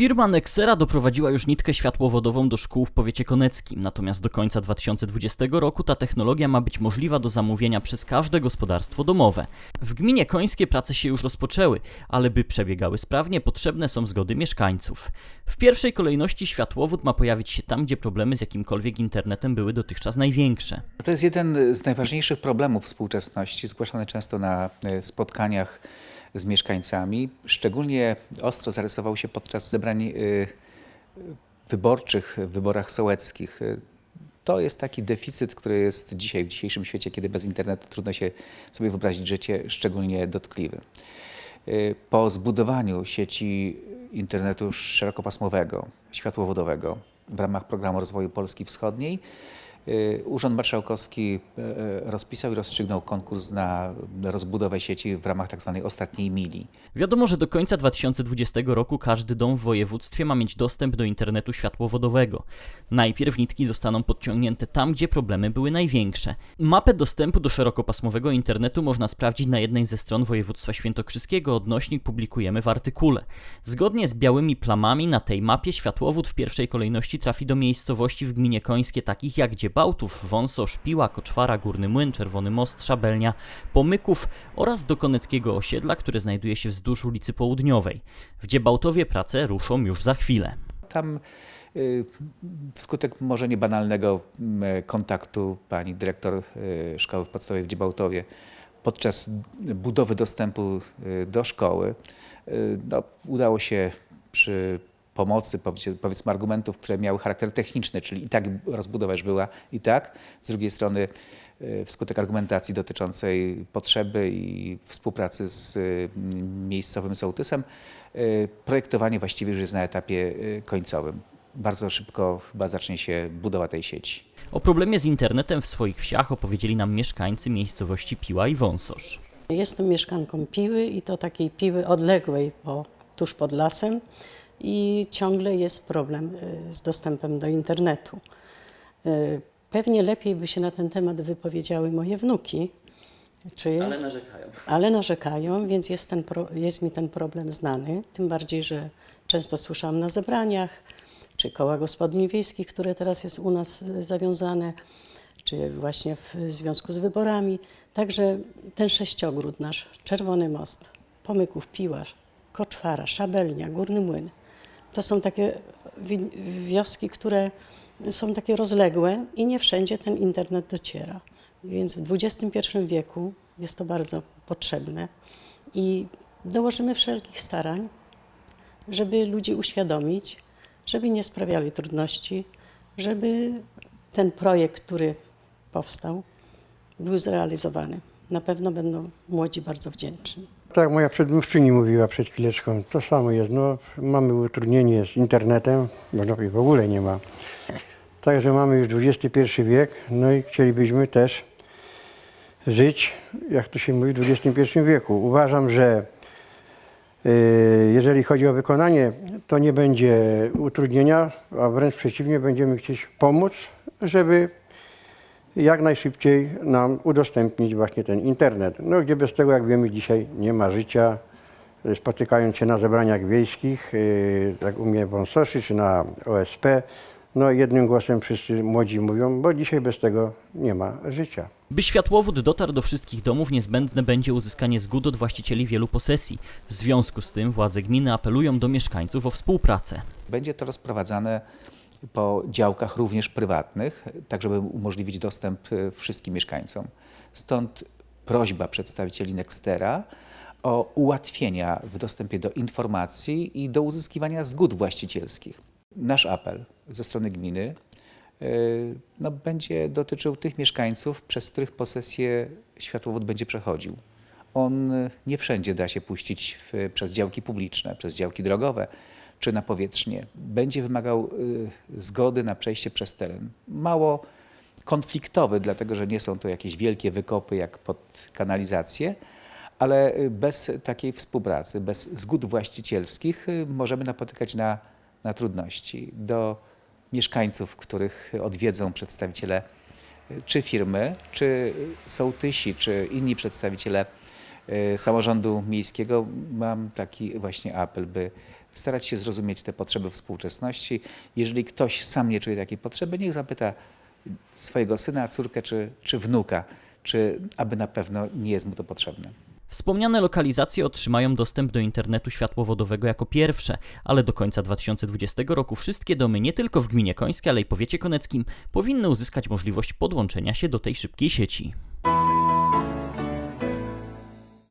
Firma Nexera doprowadziła już nitkę światłowodową do szkół w powiecie koneckim, natomiast do końca 2020 roku ta technologia ma być możliwa do zamówienia przez każde gospodarstwo domowe. W gminie Końskie prace się już rozpoczęły, ale by przebiegały sprawnie, potrzebne są zgody mieszkańców. W pierwszej kolejności światłowód ma pojawić się tam, gdzie problemy z jakimkolwiek internetem były dotychczas największe. To jest jeden z najważniejszych problemów współczesności, zgłaszany często na e, spotkaniach z mieszkańcami. Szczególnie ostro zarysował się podczas zebrań e, wyborczych w wyborach sołeckich. To jest taki deficyt, który jest dzisiaj, w dzisiejszym świecie, kiedy bez internetu trudno się sobie wyobrazić życie, szczególnie dotkliwy. Y, Po zbudowaniu sieci internetu szerokopasmowego, światłowodowego w ramach programu rozwoju Polski Wschodniej, y, Urząd Marszałkowski y, y, rozpisał i rozstrzygnął konkurs na rozbudowę sieci w ramach tzw. ostatniej mili. Wiadomo, że do końca 2020 roku każdy dom w województwie ma mieć dostęp do internetu światłowodowego. Najpierw nitki zostaną podciągnięte tam, gdzie problemy były największe. Mapę dostępu do szerokopasmowego internetu można sprawdzić na jednej ze stron województwa świętokrzyskiego. Odnośnik publikujemy w artykule. Zgodnie z białymi plamami na tej mapie światłowód w pierwszej kolejności trafi do miejscowości w gminie Końskie takich jak Dziebałtów, Wąso, Szpiła, Koczwara, Górny Młyn, Czerwony Most, Szabelnia, Pomyków oraz do koneckiego osiedla, które znajduje się wzdłuż ulicy Południowej. W Dziebałtowie prace ruszą już za chwilę. Tam y, wskutek może niebanalnego mm, kontaktu pani dyrektor y, szkoły podstawowej w Dziebałtowie podczas budowy dostępu y, do szkoły y, no, udało się przy pomocy powiedzmy, argumentów, które miały charakter techniczny, czyli i tak rozbudowa już była i tak. Z drugiej strony y, wskutek argumentacji dotyczącej potrzeby i współpracy z y, miejscowym sołtysem, y, projektowanie właściwie już jest na etapie końcowym. Bardzo szybko chyba zacznie się budowa tej sieci. O problemie z internetem w swoich wsiach opowiedzieli nam mieszkańcy miejscowości Piła i Wąsosz. Jestem mieszkanką Piły i to takiej Piły odległej, bo tuż pod lasem i ciągle jest problem y, z dostępem do internetu. Y, Pewnie lepiej by się na ten temat wypowiedziały moje wnuki, czy, narzekają. ale narzekają, więc jest, ten pro, jest mi ten problem znany. Tym bardziej, że często słyszałam na zebraniach, czy koła gospodyń wiejskich, które teraz jest u nas y, zawiązane, czy właśnie w związku z wyborami. Także ten sześciogród nasz, Czerwony Most, Pomyków, Piłasz, Koczwara, Szabelnia, Górny Młyn, to są takie wi- wioski, które są takie rozległe i nie wszędzie ten internet dociera. Więc w XXI wieku jest to bardzo potrzebne i dołożymy wszelkich starań, żeby ludzi uświadomić, żeby nie sprawiali trudności, żeby ten projekt, który powstał, był zrealizowany. Na pewno będą młodzi bardzo wdzięczni. Tak moja przedmówczyni mówiła przed chwileczką, to samo jest. No, mamy utrudnienie z internetem, no, no i w ogóle nie ma. Także mamy już XXI wiek, no i chcielibyśmy też żyć, jak to się mówi, w XXI wieku. Uważam, że y, jeżeli chodzi o wykonanie, to nie będzie utrudnienia, a wręcz przeciwnie, będziemy chcieć pomóc, żeby jak najszybciej nam udostępnić właśnie ten internet. No gdzie bez tego, jak wiemy, dzisiaj nie ma życia. Y, Spotykając się na zebraniach wiejskich, yy, tak u mnie w Wąsoszy czy na OSP, no jednym głosem wszyscy młodzi mówią, bo dzisiaj bez tego nie ma życia. By światłowód dotarł do wszystkich domów, niezbędne będzie uzyskanie zgód od właścicieli wielu posesji. W związku z tym władze gminy apelują do mieszkańców o współpracę. Będzie to rozprowadzane po działkach również prywatnych, tak żeby umożliwić dostęp y, wszystkim mieszkańcom. Stąd prośba przedstawicieli Nextera o ułatwienia w dostępie do informacji i do uzyskiwania zgód właścicielskich. Nasz apel ze strony gminy y, no, będzie dotyczył tych mieszkańców, przez których posesję światłowód będzie przechodził. On y, nie wszędzie da się puścić w, przez działki publiczne, przez działki drogowe czy na powietrznie. Będzie wymagał y, zgody na przejście przez teren. Mało konfliktowy, dlatego że nie są to jakieś wielkie wykopy jak pod kanalizację, ale y, bez takiej współpracy, bez zgód właścicielskich y, możemy napotykać na, na trudności. Do mieszkańców, których odwiedzą przedstawiciele czy firmy, czy sołtysi, czy inni przedstawiciele samorządu miejskiego, mam taki właśnie apel, by starać się zrozumieć te potrzeby współczesności. Jeżeli ktoś sam nie czuje takiej potrzeby, niech zapyta swojego syna, córkę czy, czy wnuka, czy aby na pewno nie jest mu to potrzebne. Wspomniane lokalizacje otrzymają dostęp do internetu światłowodowego jako pierwsze, ale do końca 2020 roku wszystkie domy nie tylko w gminie Końskie, ale i powiecie koneckim powinny uzyskać możliwość podłączenia się do tej szybkiej sieci.